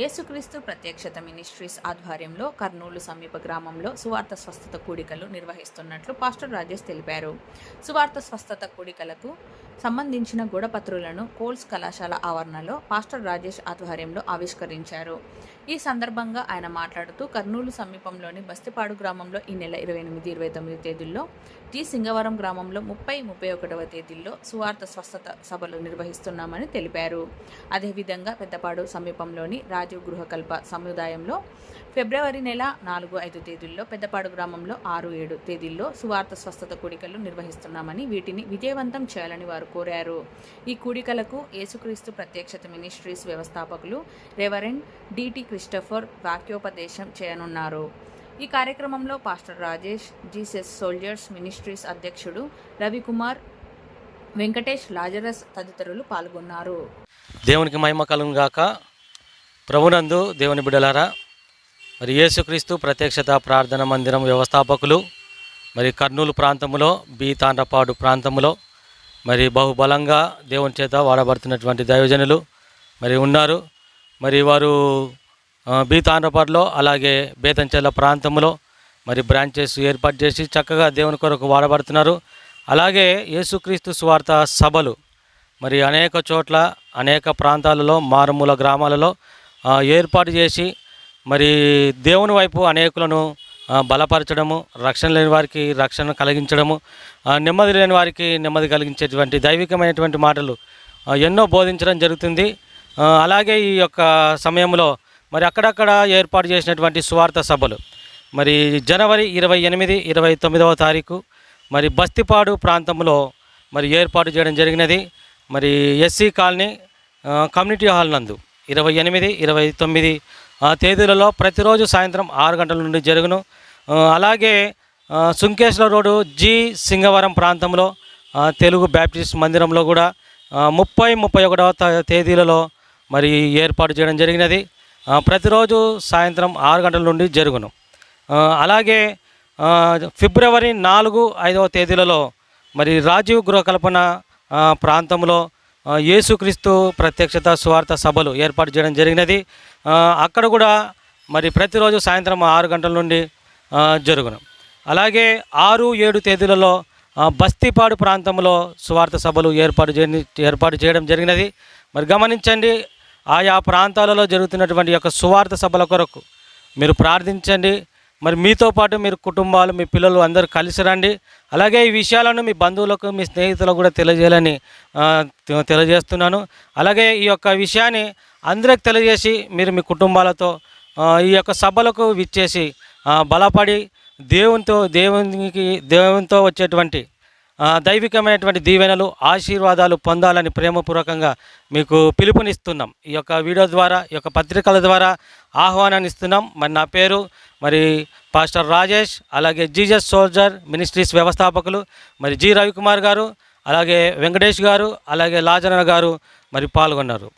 యేసుక్రీస్తు ప్రత్యక్షత మినిస్ట్రీస్ ఆధ్వర్యంలో కర్నూలు సమీప గ్రామంలో సువార్త స్వస్థత కూడికలు నిర్వహిస్తున్నట్లు పాస్టర్ రాజేష్ తెలిపారు. సువార్త స్వస్థత కూడికలకు సంబంధించిన గూడపత్రులను కోల్స్ కళాశాల ఆవరణలో పాస్టర్ రాజేష్ ఆధ్వర్యంలో ఆవిష్కరించారు. ఈ సందర్భంగా ఆయన మాట్లాడుతూ కర్నూలు సమీపంలోని బస్తిపాడు గ్రామంలో ఈ నెల ఇరవై ఎనిమిది ఇరవై తొమ్మిది తేదీల్లో జి సింగవరం గ్రామంలో ముప్పై ముప్పై ఒకటవ తేదీల్లో సువార్త స్వస్థత సభలు నిర్వహిస్తున్నామని తెలిపారు. అదేవిధంగా పెద్దపాడు సమీపంలోని రాజ రాజీవ్ గృహకల్ప సముదాయంలో ఫిబ్రవరి నెల నాలుగు ఐదు తేదీల్లో పెద్దపాడు గ్రామంలో ఆరు ఏడు తేదీల్లో సువార్త స్వస్థత కూడికలు నిర్వహిస్తున్నామని వీటిని విజయవంతం చేయాలని వారు కోరారు. ఈ కూడికలకు యేసుక్రీస్తు ప్రత్యక్షత మినిస్ట్రీస్ వ్యవస్థాపకులు రెవరెండ్ డిటి క్రిస్టఫర్ వాక్యోపదేశం చేయనున్నారు. ఈ కార్యక్రమంలో pastor Rajesh Jesus soldiers ministries అధ్యక్షుడు రవికుమార్ వెంకటేష్ లాజరస్ తదితరులు పాల్గొన్నారు. దేవునికి మహిమ కలుగును ప్రభునందు దేవుని బిడ్డలారా మరి యేసుక్రీస్తు ప్రత్యక్షత ప్రార్థన మందిరం వ్యవస్థాపకులు మరి కర్నూలు ప్రాంతంలో బి తాండ్రపాడు ప్రాంతంలో మరి బహుబలంగా దేవుని చేత వాడబడుతున్నటువంటి దైవజనులు మరి ఉన్నారు. మరి వారు ఆ, బి తాండ్రపాడులో అలాగే బేతంచెల్ల ప్రాంతంలో మరి బ్రాంచెస్ ఏర్పాటు చేసి చక్కగా దేవుని కొరకు వాడబడుతున్నారు. అలాగే యేసుక్రీస్తు స్వార్థ సభలు మరి అనేక చోట్ల అనేక ప్రాంతాలలో మారుమూల గ్రామాలలో ఏర్పాటు చేసి మరి దేవుని వైపు అనేకులను బలపరచడము రక్షణ లేని వారికి రక్షణ కలిగించడము నెమ్మది లేని వారికి నెమ్మది కలిగించేటువంటి దైవికమైనటువంటి మాటలు ఎన్నో బోధించడం జరుగుతుంది. అలాగే ఈ యొక్క సమయంలో మరి అక్కడక్కడ ఏర్పాటు చేసినటువంటి స్వార్థ సభలు. మరి జనవరి ఇరవై ఎనిమిది ఇరవై తొమ్మిదవ తారీఖు మరి బస్తిపాడు ప్రాంతంలో మరి ఏర్పాటు చేయడం జరిగినది. మరి ఎస్సీ కాలనీ కమ్యూనిటీ హాల్ నందు. ఇరవై ఎనిమిది ఇరవై తొమ్మిది ఆ, తేదీలలో ప్రతిరోజు సాయంత్రం ఆరు గంటల నుండి జరుగును. అలాగే సుంకేశ్వర రోడ్డు జి సింగవరం ప్రాంతంలో తెలుగు బ్యాప్టిస్ట్ మందిరంలో కూడా ముప్పై ముప్పై ఒకటవ త- తేదీలలో మరి ఏర్పాటు చేయడం జరిగినది. ప్రతిరోజు సాయంత్రం ఆరు గంటల నుండి జరుగును. అలాగే ఫిబ్రవరి నాలుగు ఐదవ తేదీలలో మరి రాజీవ్ గృహకల్పన ప్రాంతంలో యేసుక్రీస్తు ప్రత్యక్షత స్వార్థ సభలు ఏర్పాటు చేయడం జరిగినది. అక్కడ కూడా మరి ప్రతిరోజు సాయంత్రం ఆరు గంటల నుండి జరుగును. అలాగే ఆరు ఏడు తేదీలలో బస్తీపాడు ప్రాంతంలో స్వార్థ సభలు ఏర్పాటు చేయని ఏర్పాటు చేయడం జరిగినది. మరి గమనించండి ఆయా ప్రాంతాలలో జరుగుతున్నటువంటి యొక్క సువార్థ సభల కొరకు మీరు ప్రార్థించండి. మరి మీతో పాటు మీరు కుటుంబాలు మీ పిల్లలు అందరూ కలిసి రండి. అలాగే ఈ విషయాలను మీ బంధువులకు మీ స్నేహితులకు కూడా తెలియజేయాలని తెలియజేస్తున్నాను. అలాగే ఈ యొక్క విషయాన్ని అందరికి తెలియజేసి మీరు మీ కుటుంబాలతో ఈ యొక్క సభలకు విచ్చేసి బలపడి దేవునితో దేవునికి దేవునితో వచ్చేటువంటి దైవికమైనటువంటి దీవెనలు ఆశీర్వాదాలు పొందాలని ప్రేమపూర్వకంగా మీకు పిలుపునిస్తున్నాం. ఈ యొక్క వీడియో ద్వారా ఈ యొక్క పత్రికల ద్వారా ఆహ్వానాన్ని ఇస్తున్నాం. మరి నా పేరు మరి పాస్టర్ రాజేష్ అలాగే జీజస్ సోల్జర్ మినిస్ట్రీస్ వ్యవస్థాపకులు మరి జి రవికుమార్ గారు అలాగే వెంకటేష్ గారు అలాగే లాజన గారు మరి పాల్గొన్నారు.